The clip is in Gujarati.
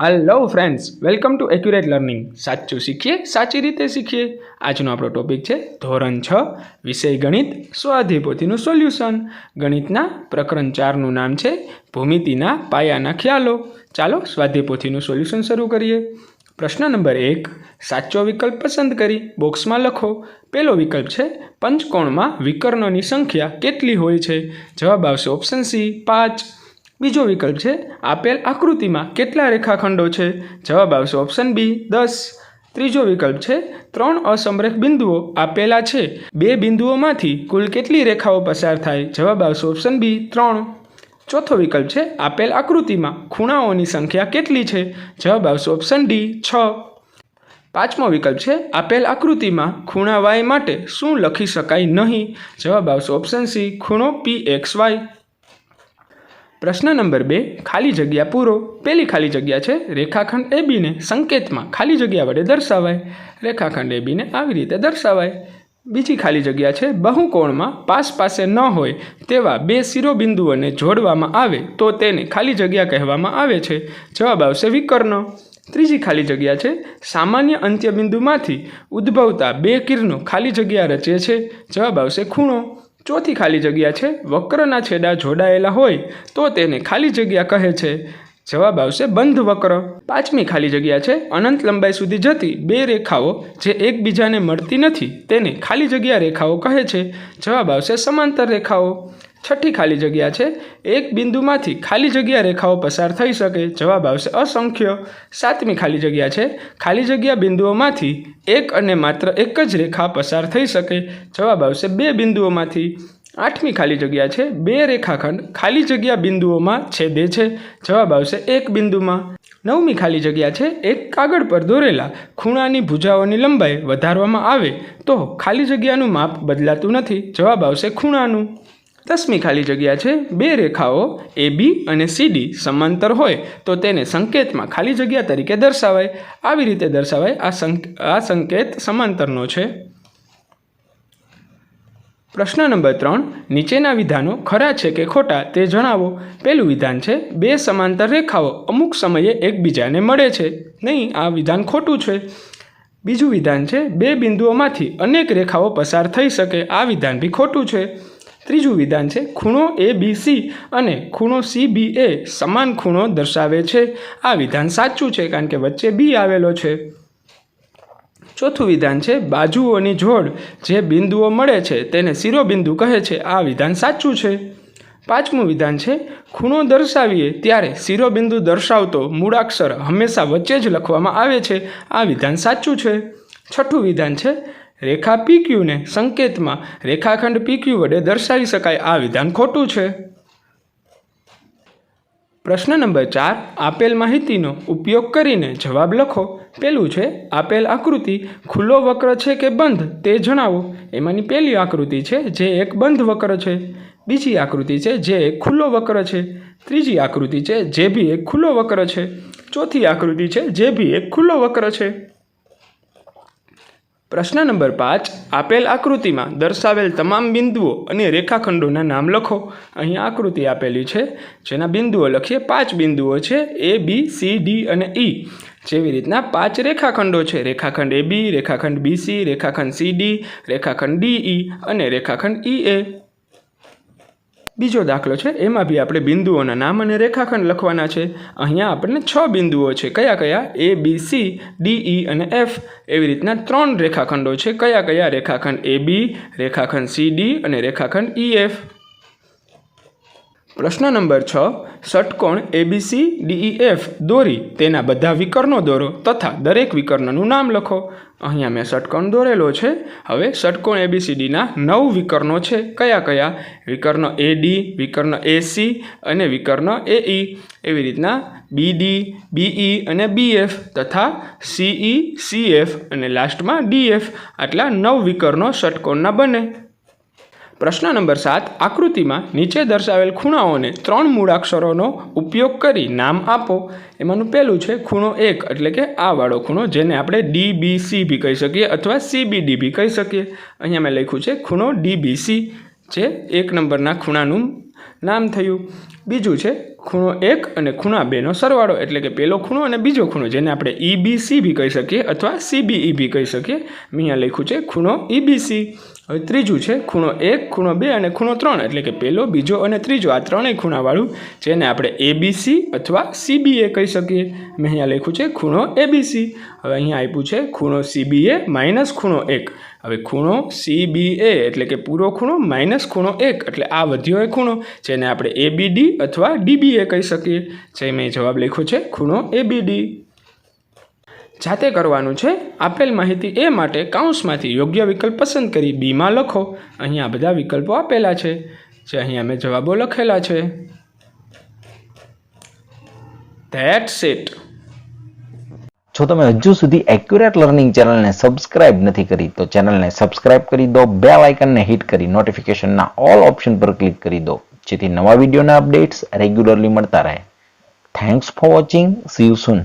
Hello friends welcome to accurate learning સાચું શીખીએ, સાચી રીતે શીખીએ. આજનો આપણો ટોપિક છે ધોરણ છ, વિષય ગણિત સ્વાધ્યાયપોથીનું સોલ્યુશન ગણિતના પ્રકરણ ચારનું નામ છે ભૂમિતિના પાયાના ખ્યાલો. ચાલો સ્વાધ્યાયપોથીનું સોલ્યુશન શરૂ કરીએ. પ્રશ્ન નંબર એક, સાચો વિકલ્પ પસંદ કરી, બોક્સમાં લખો. પહેલો વિકલ્પ છે પંચકોણમાં વિકર્ણોની સંખ્યા કેટલી હોય છે? જવાબ આવશે ઓપ્શન સી પાંચ. બીજો વિકલ્પ છે, આપેલ આકૃતિમાં કેટલા રેખાખંડો છે? જવાબ આવશે ઓપ્શન બી દસ. ત્રીજો વિકલ્પ છે, ત્રણ અસમરેખ બિંદુઓ આપેલા છે. બે બિંદુઓમાંથી કુલ કેટલી રેખાઓ પસાર થાય? જવાબ આવશે ઓપ્શન બી ત્રણ. ચોથો વિકલ્પ છે, આપેલ આકૃતિમાં ખૂણાઓની સંખ્યા કેટલી છે? જવાબ આવશે ઓપ્શન ડી છ. પાંચમો વિકલ્પ છે, આપેલ આકૃતિમાં ખૂણા વાય માટે શું લખી શકાય નહીં? જવાબ આવશે ઓપ્શન સી ખૂણો પી એક્સ વાય પ્રશ્ન નંબર બે, ખાલી જગ્યા પૂરો. પહેલી ખાલી જગ્યા છે, રેખાખંડ એબીને સંકેતમાં ખાલી જગ્યા વડે દર્શાવાય. રેખાખંડ એબીને આવી રીતે દર્શાવાય. બીજી ખાલી જગ્યા છે, બહુકોણમાં પાસ પાસે ન હોય તેવા બે શિરોબિંદુઓને જોડવામાં આવે તો તેને ખાલી જગ્યા કહેવામાં આવે છે. જવાબ આવશે વિકર્ણ. ત્રીજી ખાલી જગ્યા છે, સામાન્ય અંત્યબિંદુમાંથી ઉદ્ભવતા બે કિરણો ખાલી જગ્યા રચે છે. જવાબ આવશે ખૂણો. ચોથી ખાલી જગ્યા છે, વક્રના છેડા જોડાયેલા હોય તો તેને ખાલી જગ્યા કહે છે. જવાબ આવશે બંધ વક્ર. પાંચમી ખાલી જગ્યા છે, અનંત લંબાઈ સુધી જતી બે રેખાઓ જે એકબીજાને મળતી નથી, તેને ખાલી જગ્યા રેખાઓ કહે છે. જવાબ આવશે સમાંતર રેખાઓ. છઠ્ઠી ખાલી જગ્યા છે. એક બિંદુમાંથી ખાલી જગ્યા રેખાઓ પસાર થઈ શકે. જવાબ આવશે અસંખ્ય. સાતમી ખાલી જગ્યા છે. ખાલી જગ્યા બિંદુઓમાંથી એક અને માત્ર એક જ રેખા પસાર થઈ શકે. જવાબ આવશે બે બિંદુઓમાંથી. આઠમી ખાલી જગ્યા છે. બે રેખાખંડ ખાલી જગ્યા બિંદુઓમાં છેદે છે. જવાબ આવશે એક બિંદુમાં. નવમી ખાલી જગ્યા છે. એક કાગળ પર દોરેલા ખૂણાની ભૂજાઓની લંબાઈ વધારવામાં આવે તો ખાલી જગ્યાનું માપ બદલાતું નથી. જવાબ આવશે ખૂણાનું. દસમી ખાલી જગ્યા છે. બે રેખાઓ, એ, બી અને સીડી સમાંતર હોય તો તેને સંકેતમાં ખાલી જગ્યા તરીકે દર્શાવાય. આવી રીતે દર્શાવાય આ સંક, આ સંકેત સમાંતરનો છે. પ્રશ્ન નંબર ત્રણ, નીચેના વિધાનો ખરા છે કે ખોટા તે જણાવો. પહેલું વિધાન છે, બે સમાંતર રેખાઓ અમુક સમયે એકબીજાને મળે છે. નહીં, આ વિધાન ખોટું છે. બીજું વિધાન છે, બે બિંદુઓમાંથી અનેક રેખાઓ પસાર થઈ શકે. આ વિધાન બી ખોટું છે. ત્રીજું વિધાન છે, ખૂણો એ બી સી અને ખૂણો સી બી એ સમાન ખૂણો દર્શાવે છે. આ વિધાન સાચું છે કારણ કે વચ્ચે બી આવેલો છે. ચોથું વિધાન છે, બાજુઓની જોડ જે બિંદુઓ મળે છે તેને શિરોબિંદુ કહે છે. આ વિધાન સાચું છે. પાંચમું વિધાન છે, ખૂણો દર્શાવીએ ત્યારે શિરોબિંદુ દર્શાવતો મૂળાક્ષર હંમેશા વચ્ચે જ લખવામાં આવે છે. આ વિધાન સાચું છે. છઠ્ઠું વિધાન છે રેખા પીક્યુને સંકેતમાં રેખાખંડ પીક્યુ વડે દર્શાવી શકાય. આ વિધાન ખોટું છે. પ્રશ્ન નંબર ચાર, આપેલ માહિતીનો ઉપયોગ કરીને જવાબ લખો. પેલું છે, આપેલ આકૃતિ ખુલ્લો વક્ર છે કે બંધ? તે જણાવો. એમાંની પહેલી આકૃતિ છે જે એક બંધ વક્ર છે. બીજી આકૃતિ છે જે એક ખુલ્લો વક્ર છે. ત્રીજી આકૃતિ છે જે બી એક ખુલ્લો વક્ર છે. ચોથી આકૃતિ છે જે બી એક ખુલ્લો વક્ર છે. પ્રશ્ન નંબર પાંચ. આપેલ આકૃતિમાં દર્શાવેલ તમામ બિંદુઓ અને રેખાખંડોના નામ લખો. અહીં આકૃતિ આપેલી છે, જેના બિંદુઓ લખીએ. પાંચ બિંદુઓ છે, એ બી સી ડી અને ઈ જેવી રીતના પાંચ રેખાખંડો છે. રેખાખંડ એ બી રેખાખંડ બી સી રેખાખંડ સી ડી રેખાખંડ ડી ઈ અને રેખાખંડ ઈ એ બીજો દાખલો છે, એમાં બી આપણે બિંદુઓના નામ અને રેખાખંડ લખવાના છે. અહીંયા આપણને છ બિંદુઓ છે, કયા કયા? એ બી સી ડી ઈ અને એફ એવી રીતના ત્રણ રેખાખંડો છે, કયા કયા? રેખાખંડ એ બી રેખાખંડ સી ડી અને રેખાખંડ ઈ એફ પ્રશ્ન નંબર છ, ષટકોણ એબીસી ડીઈએફ દોરી. તેના બધા વિકર્ણો દોરો તથા દરેક વિકર્ણનું નામ લખો. અહીંયા મેં ષટકોણ દોરેલો છે. હવે ષટકોણ એબીસીડીના નવ વિકર્ણો છે. કયા કયા? વિકર્ણ એ ડી વિકર્ણ એ સી અને વિકર્ણ એ ઈ એવી રીતના બી ડી બીઈ અને બીએફ તથા સીઈ સીએફ અને લાસ્ટમાં ડીએફ આટલા નવ વિકર્ણો ષટકોણના બને. પ્રશ્ન નંબર સાત, આકૃતિમાં નીચે દર્શાવેલ ખૂણાઓને ત્રણ મૂળાક્ષરોનો ઉપયોગ કરી નામ આપો. એમાંનું પહેલું છે ખૂણો એક, એટલે કે આ વાળો ખૂણો, જેને આપણે ડી બી સી બી કહી શકીએ અથવા સી બી ડી બી કહી શકીએ. અહીંયા મેં લખ્યું છે ખૂણો ડી બી સી જે એક નંબરના ખૂણાનું નામ થયું. બીજું છે ખૂણો એક અને ખૂણા બેનો સરવાળો, એટલે કે પહેલો ખૂણો અને બીજો ખૂણો, જેને આપણે ઈબીસી બી કહી શકીએ અથવા સીબીઈ બી કહી શકીએ. મેં અહીંયા લખ્યું છે ખૂણો ઈબીસી હવે ત્રીજું છે, ખૂણો એક, ખૂણો બે અને ખૂણો ત્રણ, એટલે કે પહેલો બીજો અને ત્રીજો, આ ત્રણેય ખૂણાવાળું જેને આપણે એબીસી અથવા સીબીએ કહી શકીએ. મેં અહીંયા લખ્યું છે, ખૂણો એબીસી હવે અહીંયા આપ્યું છે, ખૂણો સીબીએ માઇનસ ખૂણો એક. હવે ખૂણો સીબીએ એટલે કે પૂરો ખૂણો માઇનસ ખૂણો એક, એટલે આ વધ્યો એ ખૂણો, જેને આપણે એબીડી અથવા ડીબીએ કહી શકીએ. જે મેં જવાબ લખ્યો છે, ખૂણો એબીડી જાતે કરવાનું છે? આપેલ માહિતી એ માટે કાઉન્સમાંથી યોગ્ય વિકલ્પ પસંદ કરી બીમાં લખો. અહીંયા બધા વિકલ્પો આપેલા છે. જે અહીંયા મેં જવાબો લખેલા છે. ધેટ્સ ઇટ જો તમે હજુ સુધી એક્યુરેટ લર્નિંગ ચેનલને સબસ્ક્રાઇબ નથી કરી, તો ચેનલને સબસ્ક્રાઇબ કરી દો, બેલ આઇકનને હિટ કરી, નોટિફિકેશનના ઓલ ઓપ્શન પર ક્લિક કરી દો, જેથી નવા વિડીયોના અપડેટ્સ રેગ્યુલરલી મળતા રહે. Thanks for watching see you soon